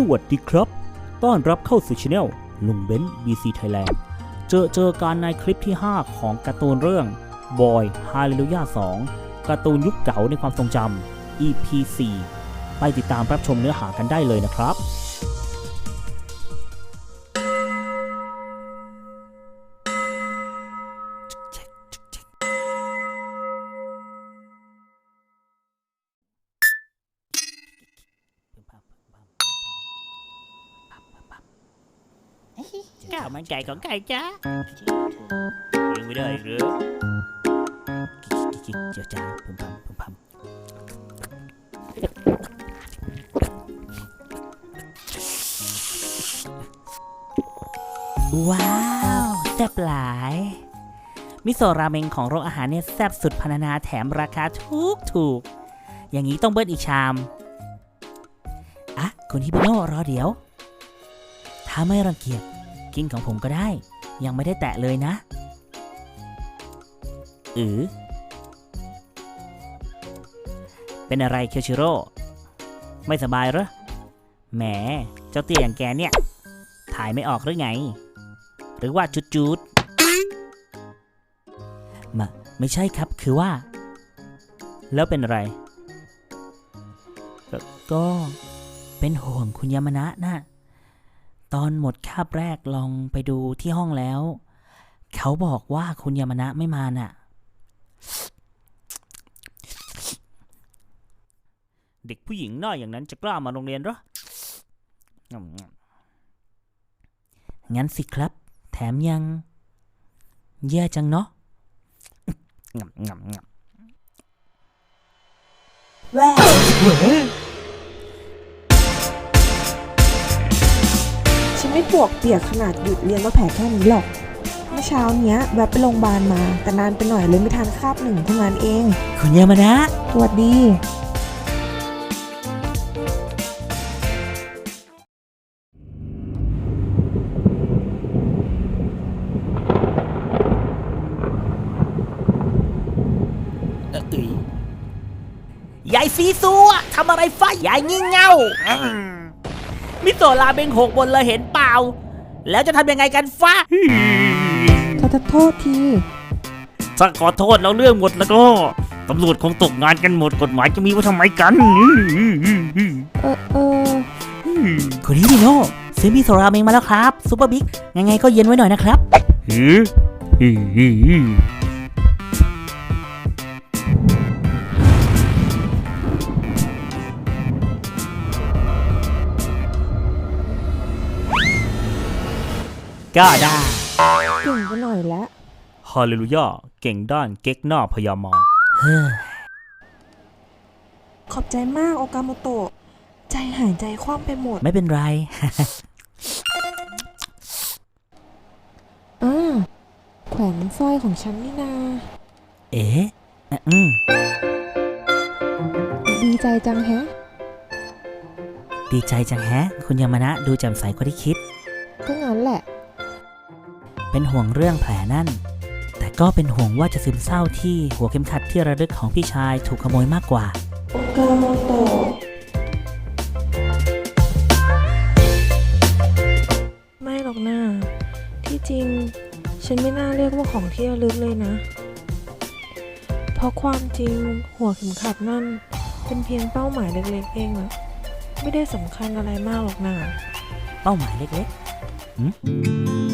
สวัสดีครับ ต้อนรับเข้าสู่ช anel ลุงเบนซ์ BC Thailand เจอเจอการในคลิปที่ 5 ของการ์ตูนเรื่องบอยฮาเลลูยา2การ์ตูนยุคเก่าในความทรงจำ EP 4 ไปติดตามรับชมเนื้อหากันได้เลยนะครับ ข้าวมันไก่ของใครจ๊ะยังไม่ได้หรือเจียวจ้าพึมพำพึมพำว้าวแซ่บหลาย มิโซราเมงของโรงอาหารเนี่ยแซ่บสุดพรรณนาแถมราคาถูกถูก อย่างนี้ต้องเบิ้ลอีกชาม อะ คุณฮิบิโนรอเดี๋ยว ถ้าไม่รังเกียจ กินของผมก็ได้ ยังไม่ได้แตะเลยนะ อือ เป็นอะไรเคียวชิโร่ ไม่สบายเหรอ แหม เจ้าเตี้ยอย่างแกเนี่ย ถ่ายไม่ออกหรือไง หรือว่าจุดจุดๆมาไม่ใช่ครับคือว่า แล้วเป็นอะไร ก็เป็นห่วงคุณยามนะน่ะ ตอนหมดคาบแรกลองไปดูที่ห้องแล้ว เขาบอกว่าคุณยามนะไม่มาน่ะ เด็กผู้หญิงหน้าอย่างนั้นจะกล้ามาโรงเรียนหรอ งั้นสิครับ แถมยัง แย่จังเนาะงับงับงับฉัน ไม่ปวกเปียกขนาดหยุดเรียนก็แผลแค่นี้หรอก เมื่อเช้าเนี้ยแวะไปโรงพยาบาลมา แต่นานไปหน่อยเลยไม่ทันคาบหนึ่งเท่านั้นเอง คุณยามนะ สวัสดีเอ่อเอ้ยยายซีซัวทำอะไรฟ้ายายงี่เง่าอื มมิโซะราเบงหกบนเลยเห็นเปล่า แล้วจะทำยังไงกันฟ้าขอโทษที ถ้าขอโทษแล้วเรื่องหมดแล้วก็ตำรวจคงตกงานกันหมดกฎหมายจะมีไว้ทำไมกันเออเออคุณฮิบิโน่ซื้อมิโซะราเมงมาแล้วครับซูเปอร์บิ๊กยังไงก็เย็นไว้หน่อยนะครับกล้าได้เก่งไปหน่อยแล้วฮาเลลูยาเก่งด้านเก๊กหน้าพยามารเฮ้อขอบใจมากโอกาโมโตะใจหายใจคว่ำไปหมด ไม่เป็นไร อ่าแขวนสร้อยของฉันนี่นา เอ๊ะอะอืมดีใจจังแฮะ ดีใจจังแฮะ คุณยามานะดูแจ่มใสกว่าที่คิด ก็งั้นแหละ เป็นห่วงเรื่องแผลนั่น แต่ก็เป็นห่วงว่าจะซึมเศร้าที่หัวเข็มขัดที่ระลึกของพี่ชายถูกขโมยมากกว่าโอกาโมโตะไม่หรอกนะที่จริง ฉันไม่น่าเรียกว่าของที่ระลึกเลยนะ เพราะความจริงหัวเข็มขัดนั่น เป็นเพียงเป้าหมายเล็กๆเองอะไม่ได้สำคัญอะไรมากหรอกนะเป้าหมายเล็กพี่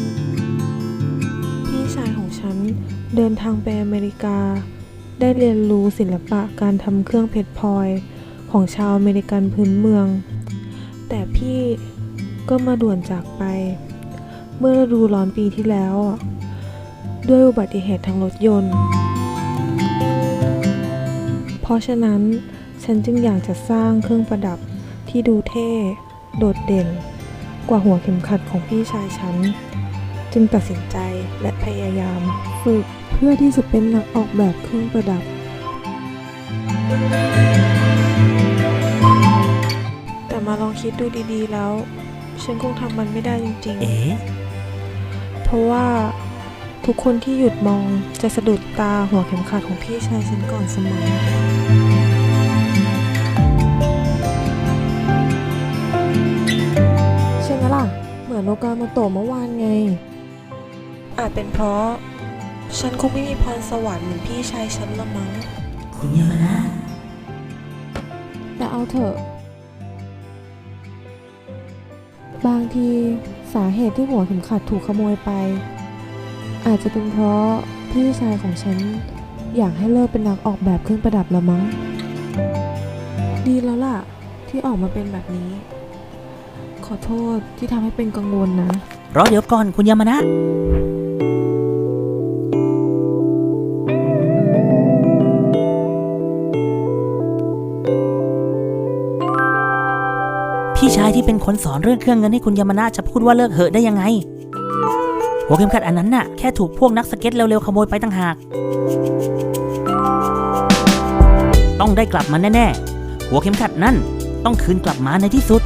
ชายของฉันเดินทางไปอเมริกา ได้เรียนรู้ศิลปะการทำเครื่องเพชรพลอยของชาวอเมริกันพื้นเมือง แต่พี่ก็มาด่วนจากไป เมื่อฤดูร้อนปีที่แล้ว ด้วยอุบัติเหตุทางรถยนต์ เพราะฉะนั้นฉันจึงอยากจะสร้างเครื่องประดับที่ดูเท่ โดดเด่น กว่าหัวเข็มขัดของพี่ชายฉัน จึงตัดสินใจและพยายามฝึกเพื่อที่จะเป็นนักออกแบบเครื่องประดับ แต่มาลองคิดดูดีๆแล้ว ฉันคงทำมันไม่ได้จริงๆเอ๊ะๆเพราะว่าทุกคนที่หยุดมองจะสะดุดตาหัวเข็มขัดของพี่ชายฉันก่อนเสมอเกาโมโตะเมื่อวานไง อาจเป็นเพราะ ฉันคงไม่มีพรสวรรค์เหมือนพี่ชายฉันละมั้ง คุณยามานะแต่เอาเถอะ บางทีสาเหตุที่หัวเข็มขัดถูกขโมยไป อาจจะเป็นเพราะพี่ชายของฉันอยากให้เลิกเป็นนักออกแบบเครื่องประดับละมั้ง ดีแล้วล่ะ ที่ออกมาเป็นแบบนี้ ขอโทษที่ทำให้เป็นกังวลนะ รอเดี๋ยวก่อนคุณยามานะ ที่เป็นคนสอนเรื่องเครื่องเงินให้คุณยามานะจะพูดว่าเลิกเหอะได้ยังไง หัวเข็มขัดอันนั้นน่ะแค่ถูกพวกนักสเก็ตเร็วๆขโมยไปต่างหาก ต้องได้กลับมาแน่ๆ หัวเข็มขัดนั่นต้องคืนกลับมาในที่สุด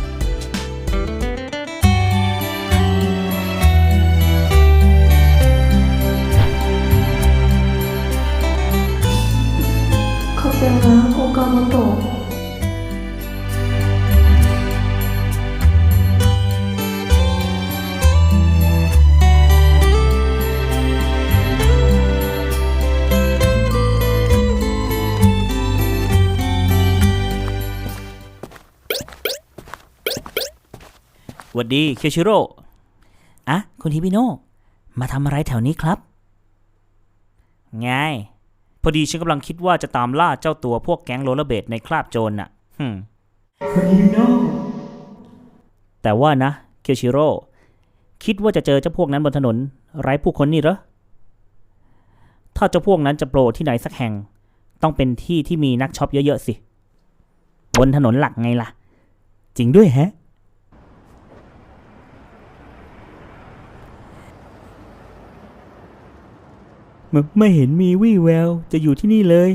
หวัดดีเคียวชิโร่อะคุณฮิบิโนะมาทำอะไรแถวนี้ครับ ไง พอดีฉันกำลังคิดว่าจะตามล่าเจ้าตัวพวกแก๊งโรลเลอร์เบดในคราบโจรน่ะฮึมคุณฮิบิโนะแต่ว่านะเคียวชิโร่คิดว่าจะเจอเจ้าพวกนั้นบนถนน ไร้ผู้คนนี่เหรอ ถ้าเจ้าพวกนั้นจะโผล่ที่ไหนสักแห่ง ต้องเป็นที่ที่มีนักช็อปเยอะๆสิ บนถนนหลักไงล่ะ จริงด้วยแฮะ ม่ไม่เห็นมีวี่แววจะอยู่ที่นี่เลย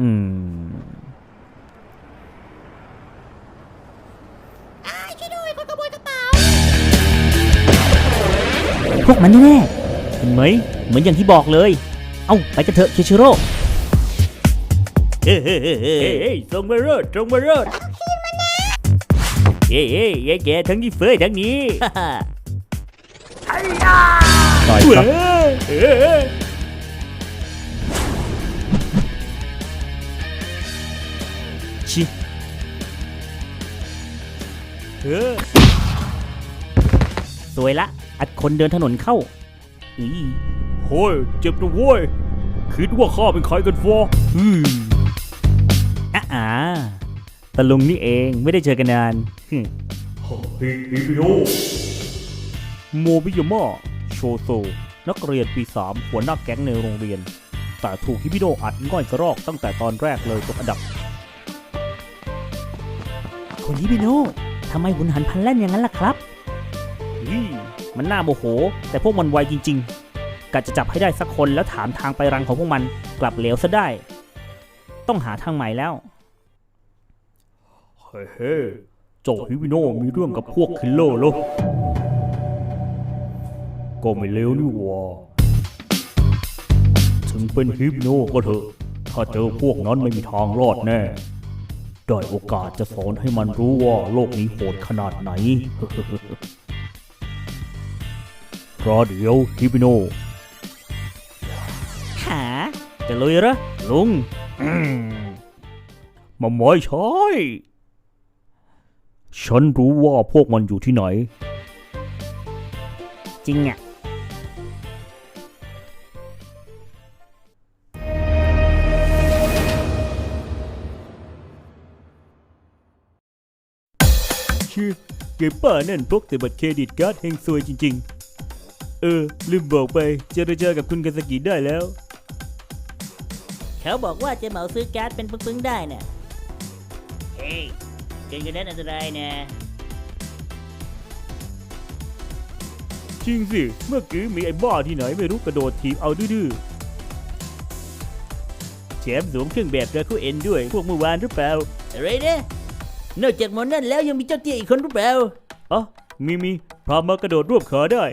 อืมพวกมันแน่ๆเห็นไหม เหมือนอย่างที่บอกเลย เอ้า ไปกันเถอะเคชิโร่ เฮ้เฮ้เฮ้เฮ้เฮ้ยตรงมาเริดตรงมาเริดเฮ้เฮ้ยายแกทั้งนี้เฟยทั้งนี้ต่อยครับ ชิเออสวยละ อัดคนเดินถนนเข้าอีโฮ้ย เจ็บนะเว้ย คิดว่าข้าเป็นใครกันฟออืมอะอ่าตะลุงนี่เองไม่ได้เจอกันนานฮึฮิฮิบิโอโมบิยาม่าโชโซนักเรียนปีสามหัวหน้าแก๊งในโรงเรียน แต่ถูกฮิบิโดอัดง่อยกระรอกตั้งแต่ตอนแรกเลยตกอันดับ คนฮิบิโนทำไมหุนหันพลันแล่นอย่างนั้นล่ะครับอีมันน่าโมโห แต่พวกมันไวจริง ๆกะจะจับให้ได้สักคนแล้วถามทางไปรังของพวกมันกลับเหลวซะได้ ต้องหาทางใหม่แล้ว เฮ้เฮ้เจ้าฮิบิโนมีเรื่องกับพวกคิลเลอร์เหรอก็ไม่เลวนี่หว่าถึงเป็นฮิปโนก็เถอะ ถ้าเจอพวกนั้นไม่มีทางรอดแน่ ได้โอกาสจะสอนให้มันรู้ว่าโลกนี้โหดขนาดไหนรอเดี๋ยวฮิปโนหาจะลุยเหรอลุงอืมมาไม่ใช่ฉันรู้ว่าพวกมันอยู่ที่ไหน จริงอะ ชื่อเก็บป้านั่นพกแต่บัตรเครดิตการ์ดเฮงซวยจริง ๆ เออ ลืมบอกไปเจรจากับคุณกาสกิได้แล้ว เขาบอกว่าจะเหมาซื้อการ์ดเป็นปึ้งๆได้น่ะ เฮ้ยเกินกันนั้นอันตรายนะ จริงสิ เมื่อกี้มีไอ้บ้าที่ไหนไม่รู้กระโดดถีบเอาดื้อๆแถมสวมเครื่องแบบดราคูเอ็นด้วยพวกเมื่อวานหรือเปล่า อะไรนะ นอกจากหมอนั่นแล้วยังมีเจ้าเตี้ยอีกคนหรือเปล่าอ๋อมีมีพามากระโดดรวบขาได้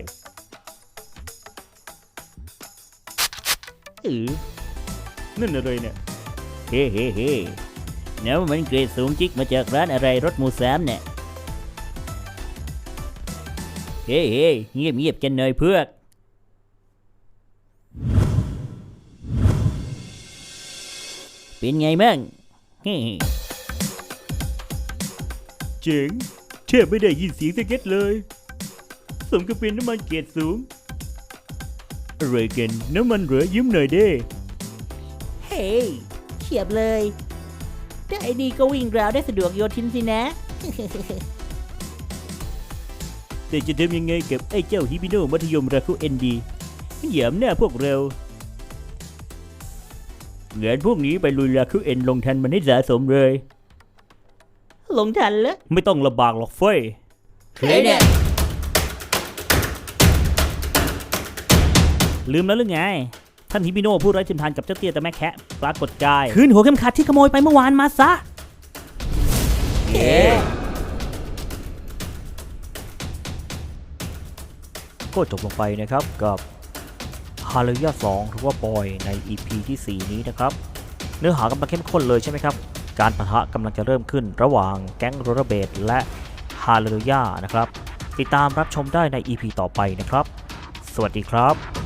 เออนั่นอะไรเนี่ย เฮ้เฮ้เฮ้เนี่ยมันเกรดสูงจิกมาจากร้านอะไรรถมูสามเนี่ยเเฮ้ยเฮ้ยเงียบเงียบกันหน่อยเพื่อนเป็นไงมั่งเฮ้ย เจ๋งแทบไม่ได้ยินเสียงสะเก็ตเลย สมกับเป็นน้ำมันเกรดสูง อะไรกันน้ำมันเหลือยืมหน่อยเด้ เฮ้ยเฉียบเลยได้ดีก็วิ่งราวได้สะดวกโยทินสินะ แต่จะทำยังไงกับไอ้เจ้าฮิบิโนมัธยมราคุเอ็นดีเหยียมหน้าพวกเราเงินพวกนี้ไปลุยราคุเอ็นลงทันมันให้สะสมเลย ลงทันแล้วไม่ต้องลำบากหรอกเฟ้ย เฮ้ยเนี่ยลืมแล้วหรือไง ท่านฮิบิโนผู้ไร้ทิมทานกับเจ้าเตี้ยแต่แม่แคะปรากฏกาย คืนหัวเข็มขัดที่ขโมยไปเมื่อวานมาซะ เอ๊ะก็จบลงไปนะครับกับฮาเลยา2หรือว่าปอยใน EP ที่ 4 นี้นะครับ เนื้อหากำลังเข้มข้นเลยใช่ไหมครับ การปะทะกำลังจะเริ่มขึ้นระหว่างแก๊งโรเบดและฮาเลยานะครับ ติดตามรับชมได้ใน EP ต่อไปนะครับ สวัสดีครับ